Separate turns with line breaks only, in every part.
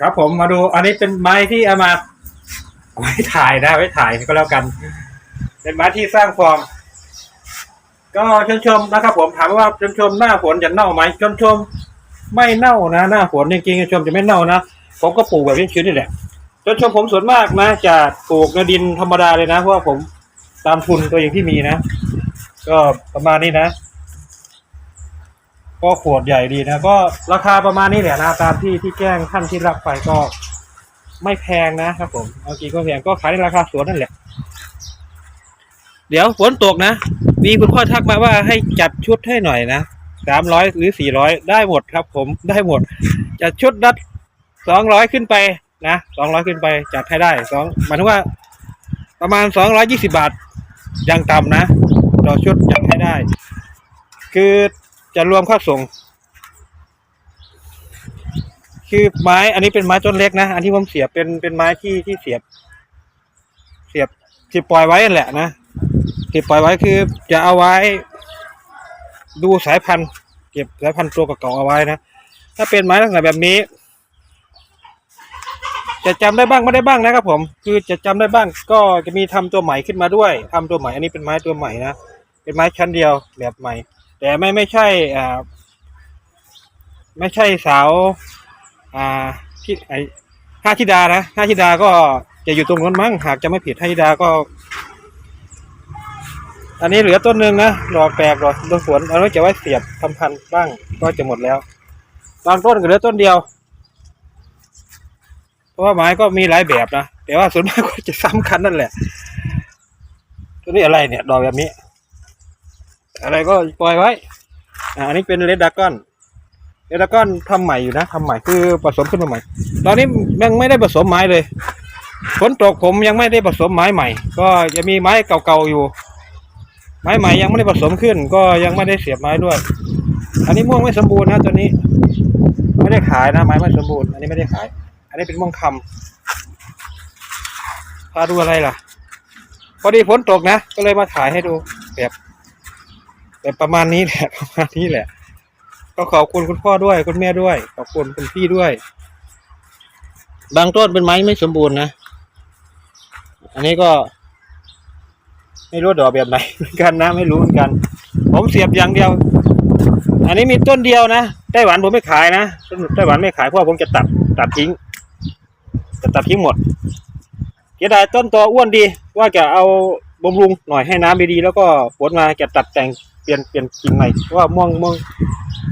ครับผมมาดูอันนี้เป็นไม้ที่เอามาไว้ถ่ายนะไว้ถ่ายก็แล้วกัน เป็นไม้ที่สร้างฟอร์มก็ชมชมนะครับ ผมถามว่าชมชมหน้าฝนจะเน่าไหมชมชมไม่เน่านะ หน้าฝนจริงๆชมจะไม่เน่านะผมก็ปลูกแบบชื้นๆนี่แหละชมชมผมส่วนมากนะจะปลูกในดินธรรมดาเลยนะเพราะว่าผมตามทุนตัวเองที่มีนะ ก็ประมาณนี้นะ ก็ขวดใหญ่ดีนะ ก็ราคาประมาณนี้แหละนะตามที่ที่แจ้งท่านที่รับไปก็ไม่แพงนะครับผมเอาจริงก็แพงก็ขายในราคาสวนนั่นแหละ เดี๋ยวฝนตกนะ มีคุณพ่อทักมาว่าให้จัดชุดให้หน่อยนะสามร้อยหรือสี่ร้อยได้หมดครับ ผมได้หมด จัดชุดนัดสองร้อยขึ้นไปนะสองร้อยขึ้นไปจัดให้ได้สองหมายถึงว่า ประมาณสองร้อยยี่สิบาทอย่างต่ำนะต่อชุดจัดให้ได้ คือ จะรวมค่าส่ง คือไม้ อันนี้เป็นไม้ต้นเล็กนะ อันที่ผมเสียบเป็นเป็นไม้ที่ที่เสียบ เสียบที่ปล่อยไว้นั่นแหละนะที่ปล่อยไว้คือจะเอาไว้ ดูสายพันธุ์ เก็บสายพันธุ์ตัวเก่าๆเอาไว้นะ ถ้าเป็นไม้ลักษณะแบบนี้ จะจำได้บ้างไม่ได้บ้างนะครับ ผม คือจะจำได้บ้าง ก็จะมีทำตัวใหม่ขึ้นมาด้วยทำตัวใหม่ อันนี้เป็นไม้ตัวใหม่นะ เป็นไม้ชั้นเดียวแบบใหม่ แต่ไม่ไม่ใช่อ่าไม่ใช่สาว อ่าที่ไอห้าธิดานะห้าธิดาก็จะอยู่ตรงนั้นมั้งหากจะไม่ผิดห้าธิดาก็ อันนี้เหลือต้นหนึ่งนะดอกแปลกดอกโดนฝนเอาไว้จะไว้เสียบทำพันธุ์บ้างก็จะหมดแล้วบางต้นก็เหลือต้นเดียว เพราะว่าไม้ก็มีหลายแบบนะแต่ว่าส่วนมากก็จะซ้ำกันนั่นแหละตัวนี้อะไรเนี่ย ดอกแบบนี้ อะไรก็ปล่อยไว้อันนี้เป็นเลดดากอนเลดดากอนทำใหม่อยู่นะทำใหม่คือผสมขึ้นมาใหม่ ตอนนี้ยังไม่ได้ผสมไม้เลยฝนตกผมยังไม่ได้ผสมไม้ใหม่ ก็จะมีไม้เก่าๆอยู่ ไม้ใหม่ยังไม่ได้ผสมขึ้น ก็ยังไม่ได้เสียบไม้ด้วย อันนี้ม่วงไม่สมบูรณ์นะตัวนี้ ไม่ได้ขายนะไม้ไม่สมบูรณ์อันนี้ไม่ได้ขาย อันนี้เป็นม่วงคำพาดูอะไรล่ะ พอดีฝนตกนะ ก็เลยมาถ่ายให้ดูแบบ แบบประมาณนี้แหละประมาณนี้แหละ ก็ขอบคุณคุณพ่อด้วย คุณแม่ด้วย ขอบคุณคุณพี่ด้วย บางต้นเป็นไม้ไม่สมบูรณ์นะ อันนี้ก็ ไม่รู้ดอกแบบไหนเหมือนกันนะไม่รู้เหมือนกัน ผมเสียบอย่างเดียว อันนี้มีต้นเดียวนะไต้หวันผมไม่ขายนะต้นไต้หวันไม่ขายเพราะผมจะตัดตัดทิ้งจะตัดทิ้งหมดเสียดายต้นตัวอ้วนดี ว่าจะเอาบำรุงหน่อยให้น้ำดีๆแล้วก็ฝนมาจะตัดแต่ง เปลี่ยนเปลี่ยนกิ่งใหม่เพราะว่าม่วงม่วง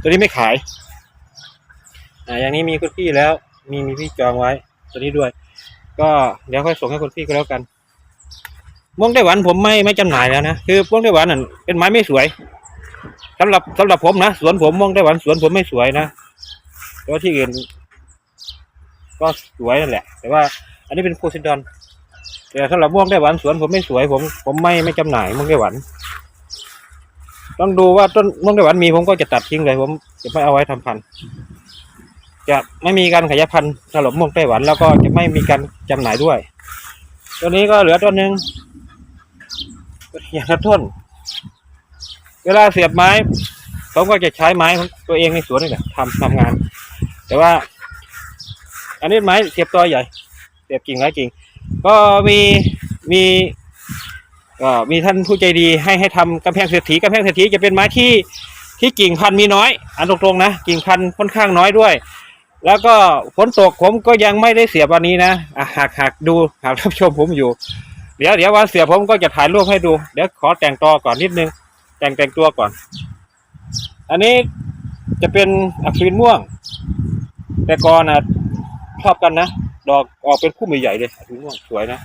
ตัวนี้ไม่ขายอ่าอย่างนี้มีคุณพี่แล้ว มีมีพี่จองไว้ ตัวนี้ด้วย ก็เดี๋ยวค่อยส่งให้คุณพี่ก็แล้วกันม่วงไต้หวันผมไม่ไม่จำหน่ายแล้วนะคือม่วงไต้หวันนั่นเป็นไม้ไม่สวยสำหรับสำหรับผมนะสวนผมม่วงไต้หวันสวนผมไม่สวยนะแต่ว่าที่อื่นก็สวยนั่นแหละ แต่ว่า อันนี้เป็นโพซิดอนแต่สำหรับม่วงไต้หวันสวนผมไม่สวยผมผมไม่ไม่จำหน่ายม่วงไต้หวัน ต้องดูว่าต้นม่วงไต้หวันมีผมก็จะตัดทิ้งเลยผมจะไม่เอาไว้ทำพันธุ์จะไม่มีการขยายพันธุ์สำหรับม่วงไต้หวันแล้วก็จะไม่มีการจำหน่ายด้วยตัวนี้ก็เหลือต้นหนึ่งอย่างละต้น เวลาเสียบไม้ผมก็จะใช้ไม้ของตัวเองในสวนนี่แหละทำทำงาน แต่ว่า อันนี้ไม้เสียบตัวใหญ่เสียบกิ่งหลายกิ่ง ก็มีมี ก็มีท่านผู้ใจดีให้ให้ทำกำแพงเศรษฐีกำแพงเศรษฐีจะเป็นไม้ที่ที่กิ่งพันธุ์มีน้อย อันตรงๆนะกิ่งพันธุ์ค่อนข้างน้อยด้วย แล้วก็ฝนตกผมก็ยังไม่ได้เสียบวันนี้นะอะหากหากดูหากรับชมผมอยู่ เดี๋ยวเดี๋ยววันเสียบผมก็จะถ่ายรูปให้ดู เดี๋ยวขอแต่งตัวก่อนนิดนึง แต่งแต่งตัวก่อน อันนี้จะเป็นอักษรม่วง แต่ก่อนนะชอบกันนะดอกออกเป็นคู่ใหญ่ๆเลยอักษรม่วงสวยนะ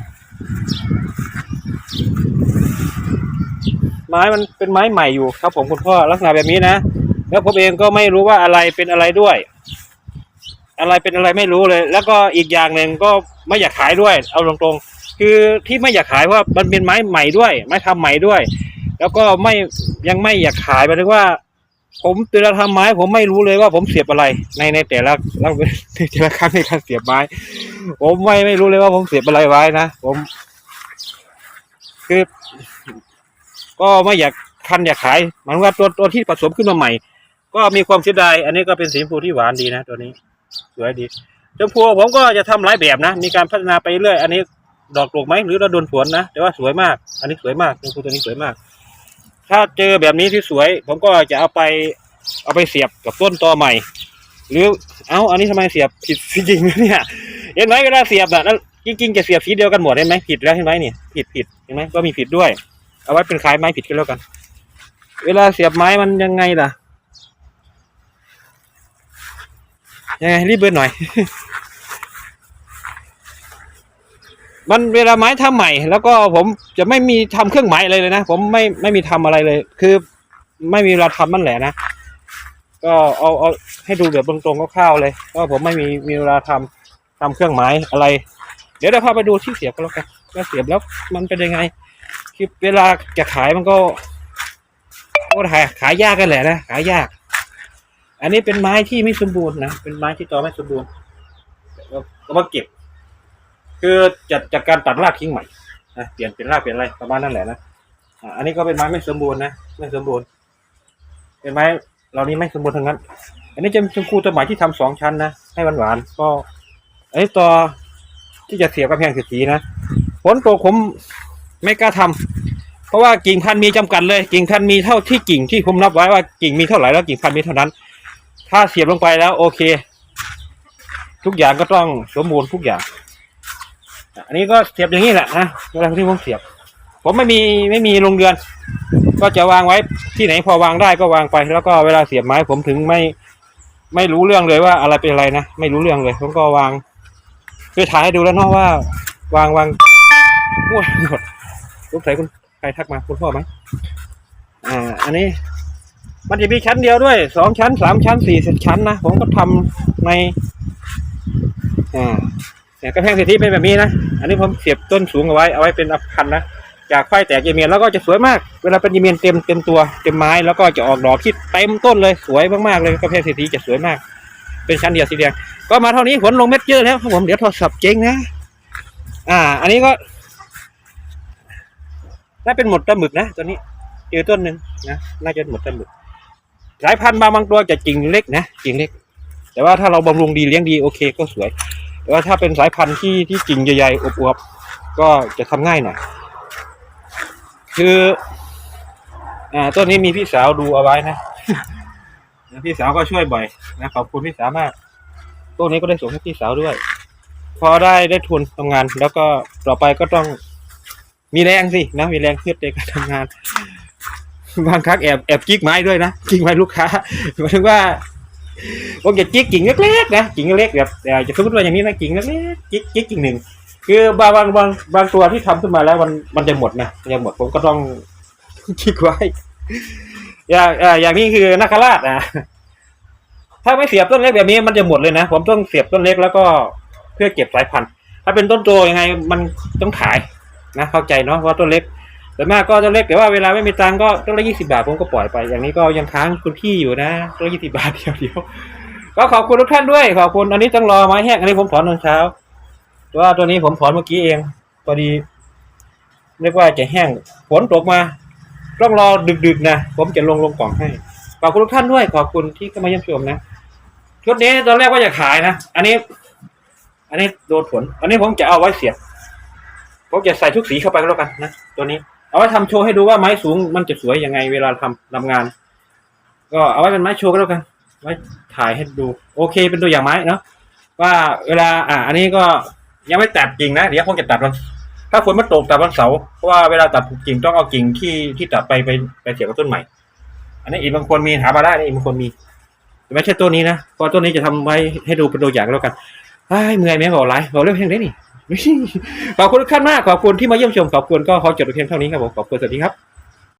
ไม้มันเป็นไม้ใหม่อยู่ครับ ผมคุณพ่อลักษณะแบบนี้นะ แล้วผมเองก็ไม่รู้ว่าอะไรเป็นอะไรด้วย อะไรเป็นอะไรไม่รู้เลย แล้วก็อีกอย่างหนึ่งก็ไม่อยากขายด้วย เอาตรงๆ คือที่ไม่อยากขายเพราะมันเป็นไม้ใหม่ด้วย ไม้ทำใหม่ด้วย แล้วก็ไม่ยังไม่อยากขายหมายถึงว่า ผมเวลาทำไม้ผมไม่รู้เลยว่าผมเสียบอะไรในในแต่ละในแต่ละครั้งในการเสียบไม้ ผมไม่ไม่รู้เลยว่าผมเสียบอะไรไว้นะผมคือ ก็ไม่อยากคันอยากขายหมายว่าตัวตัวที่ผสมขึ้นมาใหม่ ก็มีความเสียดายอันนี้ก็เป็นสีชมพูที่หวานดีนะ ตัวนี้สวยดีชมพูผมก็จะทำหลายแบบนะ มีการพัฒนาไปเรื่อยอันนี้ดอกดกไหมหรือเราโดนฝนนะแต่ว่าสวยมาก อันนี้สวยมากชมพูตัวนี้สวยมาก ถ้าเจอแบบนี้ที่สวย ผมก็จะเอาไปเอาไปเสียบกับต้นตอใหม่ หรือเอ้าอันนี้ทำไมเสียบผิดจริงๆนะเนี่ยเห็นไหมเวลาเสียบอะนั่นจริงๆจะเสียบสีเดียวกันหมดเห็นไหมผิดแล้วเห็นไหมเนี่ยผิดผิดเห็นไหมก็มีผิดด้วย เอาไว้เป็นคล้ายไม้ผิดกันแล้วกัน เวลาเสียบไม้มันยังไงล่ะ ยังไงรีบเบิร์หน่อย มันเวลาไม้ทำใหม่ แล้วก็ผมจะไม่มีทำเครื่องหมายอะไรเลยนะ ผมไม่ไม่มีทำอะไรเลย คือไม่มีเวลาทำนั่นแหละนะ ก็เอาเอาให้ดูแบบตรงๆคร่าวๆเลยว่าผมไม่มีมีเวลาทำทำเครื่องหมายอะไร เดี๋ยวเราพาไปดูที่เสียบก็แล้วกันว่าเสียบแล้วมันเป็นยังไง คือเวลาจะขายมันก็ก็ขายขายยากกันแหละนะขายยาก อันนี้เป็นไม้ที่ไม่สมบูรณ์นะเป็นไม้ที่ตอไม่สมบูรณ์ก็มาเก็บ คือจัดจากการตัดรากทิ้งใหม่นะเปลี่ยนเป็นรากเปลี่ยนอะไรประมาณนั้นแหละนะอันนี้ก็เป็นไม้ไม่สมบูรณ์นะไม่สมบูรณ์เป็นไม้เหล่านี้ไม่สมบูรณ์ทั้งนั้น อันนี้จะชมพูตัวใหม่ที่ทำสองชั้นนะให้หวานหวานๆก็อันนี้ตัวที่จะเสียบกระแพงเศรษฐีนะผลตัวผม ไม่กล้าทำเพราะว่ากิ่งพันธุ์มีจำกัดเลย กิ่งพันธุ์มีเท่าที่กิ่งที่ผมนับไว้ว่ากิ่งมีเท่าไหร่แล้วกิ่งพันธุ์มีเท่านั้น ถ้าเสียบลงไปแล้ว โอเค ทุกอย่างก็ต้องสมบูรณ์ทุกอย่าง อันนี้ก็เสียบอย่างนี้แหละนะเวลาที่ผมเสียบ ผมไม่มีไม่มีโรงเรือน ก็จะวางไว้ที่ไหนพอวางได้ก็วางไป แล้วก็เวลาเสียบไม้ผมถึงไม่ไม่รู้เรื่องเลยว่าอะไรเป็นอะไรนะไม่รู้เรื่องเลย ผมก็วางเคยถ่ายให้ดูแล้วเนาะว่าวางวางมั่วหมด ลูกใส่คุณใครทักมาคุณพ่อไหมอ่า อันนี้ มันจะมีชั้นเดียวด้วยสองชั้นสามชั้นสี่สิบชั้นนะผมก็ทำใน อ่าเนี่ยกระแพงเศรษฐีเป็นแบบนี้นะอันนี้ผมเสียบต้นสูงเอาไว้เอาไว้เป็นอพันธ์นะจากไฟแตกเยเมียนแล้วก็จะสวยมาก เวลาเป็นเยเมียนเต็มเต็มตัวเต็มไม้แล้วก็จะออกดอกที่เต็มต้นเลยสวยมากๆเลยกระแพงเศรษฐีจะสวยมาก เป็นชั้นเดียวสีแดงก็มาเท่านี้ผลลงเม็ดเยอะแล้วครับผมเดี๋ยวโทรศัพท์เจ๊งนะอ่า อันนี้ก็ น่าเป็นหมดตะหมึกนะตัวนี้เจอต้นหนึ่งนะน่าจะหมดตะหมึก สายพันธุ์บางบางตัวจะกิ่งเล็กนะกิ่งเล็ก แต่ว่าถ้าเราบำรุงดีเลี้ยงดีโอเคก็สวย แต่ว่าถ้าเป็นสายพันธุ์ที่ที่กิ่งใหญ่ๆอวบๆก็จะทำง่ายหน่อยคืออ่าต้นนี้มีพี่สาวดูเอาไว้นะพี่สาวก็ช่วยบ่อยนะขอบคุณพี่สาวมากต้นนี้ก็ได้ส่งให้พี่สาวด้วย พอได้ได้ทุนทำงาน แล้วก็ต่อไปก็ต้อง มีแรงสินะมีแรงเพื่อในการทำงาน บางครั้งแอบแอบจิกไม้ด้วยนะจิกไม้ลูกค้าหมายถึงว่าผมจะจิกกิ่งเล็กๆนะกิ่งเล็กๆแบบแต่จะสมมติว่าอย่างนี้นะกิ่งเล็กๆจิกจิกกิ่งหนึ่งคือบางบางบางบางตัวที่ทำขึ้นมาแล้วมันมันจะหมดนะมันจะหมดผมก็ต้องคิดไว้ อย่างอ่าอย่างนี้คือนาคราชนะถ้าไม่เสียบต้นเล็กแบบนี้มันจะหมดเลยนะผมต้องเสียบต้นเล็กแล้วก็เพื่อเก็บสายพันธุ์ ถ้าเป็นต้นโตยังไง มันต้องขาย นะเข้าใจเนาะว่าต้นเล็กแต่มากก็ต้นเล็กแต่ว่าเวลาไม่มีตังก็ต้นละยี่สิบาทผมก็ปล่อยไป อย่างนี้ก็ยังค้างคุณพี่อยู่นะต้นละยี่สิบาทเดียวเดียวก็ขอบคุณทุกท่านด้วยขอบคุณอันนี้ต้องรอไม้แห้งอันนี้ผมถอนตอนเช้าแต่ว่าตัวนี้ผมถอนเมื่อกี้เองพอดีเรียกว่าจะแห้งฝนตกมา ต้องรอดึกๆนะผมจะลงลงกล่องให้ขอบคุณทุกท่านด้วยขอบคุณที่เข้ามาเยี่ยมชมนะชุดนี้ตอนแรกว่าจะขายนะ อันนี้ อันนี้โดนฝนอันนี้ผมจะเอาไว้เสียบ ผมจะใส่ทุกสีเข้าไปก็แล้วกันนะตัวนี้ เอาไว้ทำโชว์ให้ดูว่าไม้สูงมันจะสวยยังไงเวลาทำทำงาน ก็เอาไว้เป็นไม้โชว์ก็แล้วกัน ไว้ถ่ายให้ดู โอเคเป็นตัวอย่างไม้เนาะว่าเวลาอ่าอันนี้ก็ยังไม่ตัดกิ่งนะเดี๋ยวคงจะตัดวันถ้าฝนมันตกตัดวันเสาร์เพราะว่าเวลาตัดกิ่งต้องเอากิ่งที่ที่ตัดไปไปไปเสียบกับต้นใหม่ อันนี้อีกบางคนมีหามาได้นะอีกบางคนมีแต่ไม่ใช่ต้นนี้นะเพราะต้นนี้จะทำไว้ให้ดูเป็นตัวอย่างก็แล้วกันไอ้ยเมื่อยไหมบอกไรบอกเรื่องเพลงได้นี่ ขอบคุณทุกท่านมากขอบคุณที่มาเยี่ยมชมขอบคุณก็ขอจบเพียงเท่านี้ครับผมขอบคุณสวัสดีครับ